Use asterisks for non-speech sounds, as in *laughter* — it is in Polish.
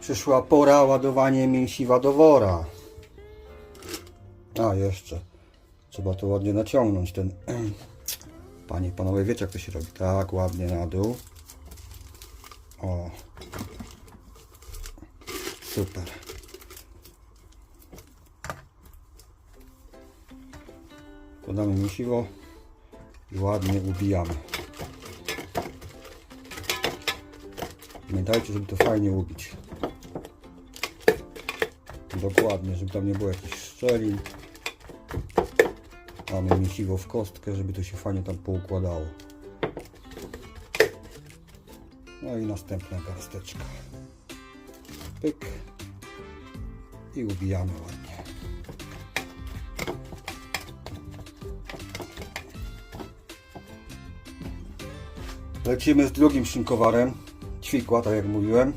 Przyszła pora ładowania mięsiwa do wora. A, jeszcze. Trzeba to ładnie naciągnąć, ten... *clears throat* Panie panowie, wiecie jak to się robi? Tak, ładnie na dół. O. Super. Podamy mięsiwo i ładnie ubijamy. Pamiętajcie, żeby to fajnie ubić. Dokładnie, żeby tam nie było jakichś szczelin. Mamy mięsiwo w kostkę, żeby to się fajnie tam poukładało. No i następna garsteczka. Pyk. I ubijamy ładnie. Lecimy z drugim szynkowarem. Ćwikła, tak jak mówiłem.